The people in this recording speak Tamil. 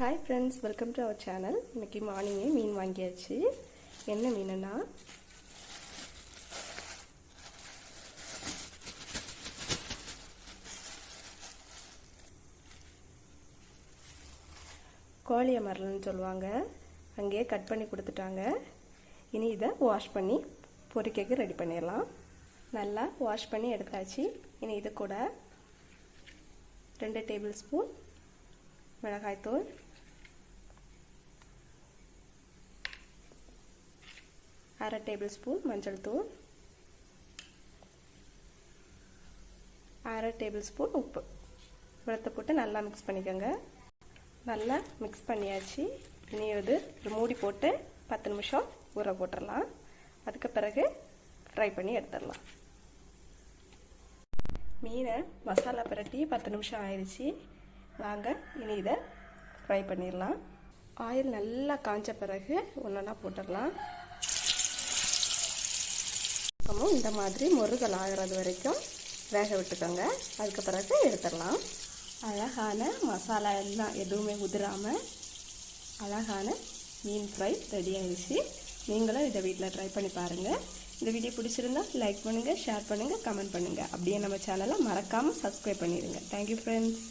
Hi friends welcome to our channel இன்னைக்கு மார்னிங்கே மீன் வாங்கியாச்சு. என்ன மீனுன்னா கோழிய மரல்னு சொல்லுவாங்க. அங்கேயே கட் பண்ணி கொடுத்துட்டாங்க. இனி இதை வாஷ் பண்ணி பொறிக்கைக்கு ரெடி பண்ணிடலாம். நல்லா வாஷ் பண்ணி எடுத்தாச்சு. இனி இது கூட ரெண்டு டேபிள் ஸ்பூன் மிளகாய்த்தூள் அரை டேபிள் ஸ்பூன் மஞ்சள் தூள். அரை டேபிள் ஸ்பூன் உப்பு. உரத்தை போட்டு நல்லா மிக்ஸ் பண்ணிக்கோங்க. நல்லா மிக்ஸ் பண்ணியாச்சு. இனி இது ஒரு மூடி போட்டு பத்து நிமிஷம் ஊற போட்டுடலாம் அதுக்கு பிறகு ஃப்ரை பண்ணி எடுத்துடலாம். மீனை மசாலா புரட்டி பத்து நிமிஷம் ஆயிடுச்சு வாங்க இனி இதை ஃப்ரை பண்ணிடலாம். ஆயில் நல்லா காஞ்ச பிறகு ஒன்றா போட்டுடலாம். பக்கமும் இந்த மாதிரி முருகல் ஆகிறது வரைக்கும் வேக விட்டுக்கோங்க. அதுக்கு பிறகு எடுத்துடலாம். அழகான மசாலா எல்லாம் எதுவுமே உதிராமல் அழகான மீன் ஃப்ரை ரெடி ஆயிடுச்சு. நீங்களும் இதை வீட்டில் ட்ரை பண்ணி பாருங்கள் இந்த வீடியோ பிடிச்சிருந்தா லைக் பண்ணுங்கள் ஷேர் பண்ணுங்கள் கமெண்ட் பண்ணுங்கள் அப்படியே நம்ம சேனலை மறக்காமல் சப்ஸ்கிரைப் பண்ணிடுங்க. Thank you friends